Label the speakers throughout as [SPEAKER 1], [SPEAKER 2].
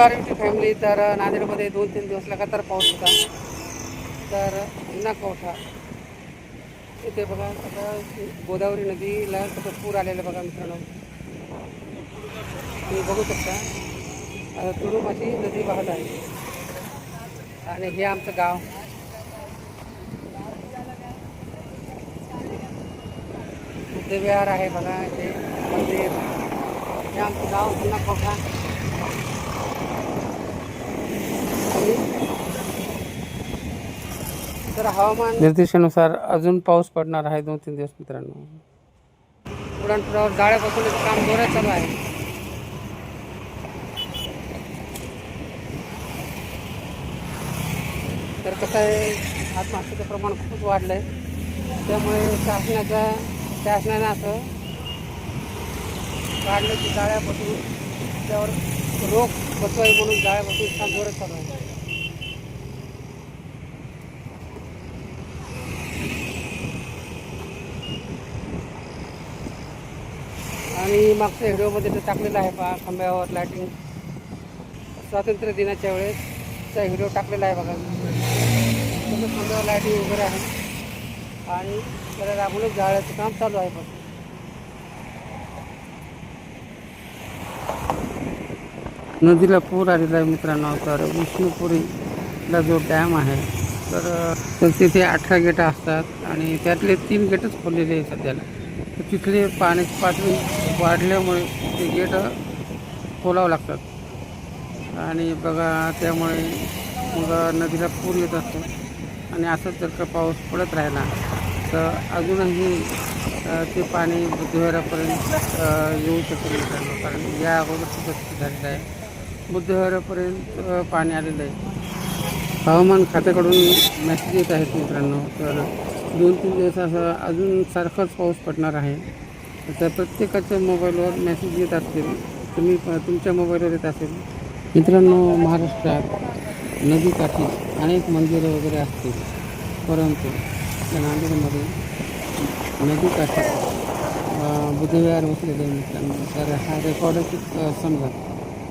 [SPEAKER 1] नमस्कार फॅमिली तर नांदेडमध्ये दोन तीन दिवस लगातार पाऊस होता. तर नाकोठा इथे बघा आता गोदावरी नदीला सतत पूर आलेलं बघा मित्रांनो. तुम्ही बघू शकता. आता तुडुमाची नदी वाहत आहे. आणि हे आमचं गाव. बुद्धविहार आहे बघा इथे मंदिर. हे आमचं गाव पुन्हा तर हवामान निर्देशानुसार अजून पाऊस पडणार आहे दोन तीन दिवस मित्रांनो. उड्डाणपुलावर जाळ्या बसवण्याचं काम जोरात चालू आहे. तर कसं आहे आत्महत्येचं प्रमाण खूप वाढलं आहे त्यामुळे शासनाच्या शासनानं असं काढण्याची जाळ्या बसवून त्यावर रोख बसवाई म्हणून जाळ्या बसवून काम जोरात चालू आहे. आणि मागच्या व्हिडिओमध्ये ते टाकलेलं आहे पहा खांब्यावर लाईटिंग स्वातंत्र्य दिनाच्या वेळेसचा व्हिडिओ टाकलेला आहे बघा. तसं खांब्यावर लाईटिंग वगैरे आहे. आणि त्याला लागूनच जाळ्याचं काम चालू आहे बघा. नदीला पूर आलेला आहे मित्रांनो तर विष्णुपुरीला जो डॅम आहे तर तिथे अठरा गेटं असतात आणि त्यातले तीन गेटच खोललेले आहे सध्याला. तिथले पाण्याची पातळी वाढल्यामुळे ते गेट खोलावं लागतात. आणि बघा त्यामुळे मग नदीला पूर येत असतो. आणि असंच जर का पाऊस पडत राहिला तर अजूनही ते पाणी बुद्धविहारापर्यंत येऊ शकत मित्रांनो कारण या अगोदर सुद्धा झालेलं आहे. बुद्धविहारापर्यंत पाणी आलेलं आहे. हवामान खात्याकडून मेसेज येत आहेत मित्रांनो तर दोन तीन दिवस असं अजून सारखाच पाऊस पडणार आहे. तर प्रत्येकाच्या मोबाईलवर मेसेज येत असतील. तुम्ही तुमच्या मोबाईलवर येत असेल. मित्रांनो महाराष्ट्रात नदीकाठी अनेक मंदिरं वगैरे असतील. परंतु त्या नांदेडमध्ये नदीकाठी बुधवार बुद्धविहार मित्रांनो तर हा रेकॉर्डच समजा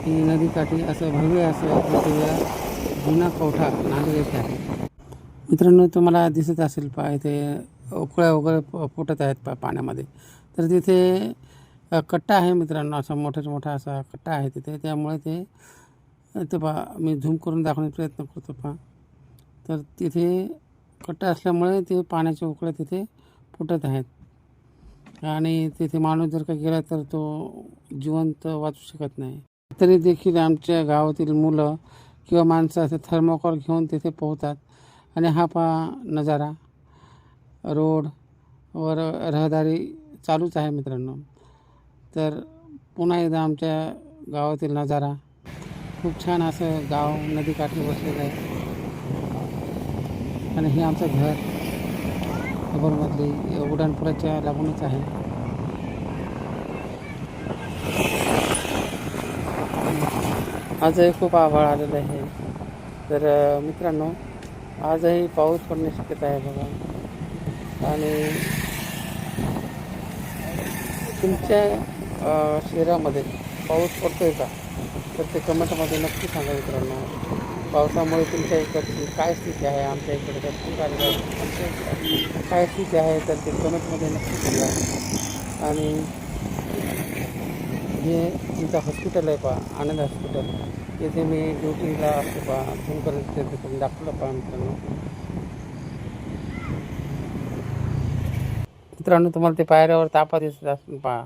[SPEAKER 1] की नदीकाठी असं भव्य असं बुद्धविहार जुना कवठा नांदेड येथे आहे. मित्रांनो तुम्हाला दिसत असेल पा इथे उकळ्या वगैरे प- फुटत आहेत पा पाण्यामध्ये. तर तिथे कट्टा आहे मित्रांनो असा मोठाच मोठा असा कट्टा आहे तिथे. त्यामुळे ते ते पहा मी झूम करून दाखवण्याचा प्रयत्न करतो पहा तर तिथे कट्टा असल्यामुळे ते पाण्याचे उकळे तिथे फुटत आहेत. आणि तिथे माणूस जर का गेला तर तो जिवंत वाचू शकत नाही. तरी देखील आमच्या गावातील मुलं किंवा माणसं असे थर्मोकॉल घेऊन तिथे पोहतात. आणि हा पहा नजारा. रोड वर रहदारी चालूच आहे मित्रांनो. तर पुन्हा एकदा आमच्या गावातील नजारा. खूप छान असं गाव नदीकाठी बसलेलं आहे. आणि हे आमचं घर. खबरमधली उड्डाणपुराच्या लागूनच आहे. आजही खूप आभाळ आलेलं आहे. तर मित्रांनो आजही पाऊस पडण्याची शक्यता आहे बघा. आणि तुमच्या शहरामध्ये पाऊस पडतोय का? तर ते कमेंटमध्ये नक्की सांगा मित्रांनो. पावसामुळे तुमच्या इकडची काय स्थिती आहे? आमच्या इकडे तर खूप काय स्थिती आहे? तर ते कमेंटमध्ये नक्की सांगा. आणि हे तुमचं हॉस्पिटल आहे पहा आनंद हॉस्पिटल येथे मी ड्युटीला असतो पहा करत ते दाखवलं पहा मित्रांनो? मित्रांनो तुम्हाला ते पायऱ्यावर तापा दिसत असेल पहा.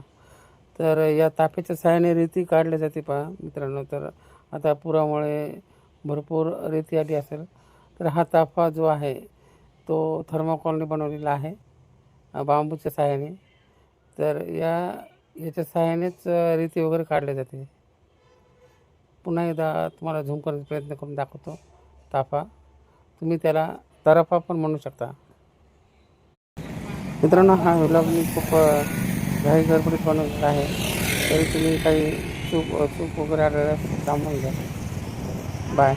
[SPEAKER 1] तर या तापेच्या सहाय्याने रेती काढली जाते पहा मित्रांनो. तर आता पुरामुळे भरपूर रेती आली असेल. तर हा ताफा जो आहे तो थर्माकॉलने बनवलेला आहे बांबूच्या सहाय्याने. तर या याच्या सहाय्यानेच रेती वगैरे काढली जाते. पुन्हा एकदा तुम्हाला झूम करण्याचा प्रयत्न करून दाखवतो. ताफा. तुम्ही त्याला तरफा पण म्हणू शकता. मित्रांनो हा व्लॉग मी खूप घाई गडबडीत बनवलेला आहे. तरी तुम्ही काही चूक चूक वगैरे आढळल्यास थांबून घ्या. बाय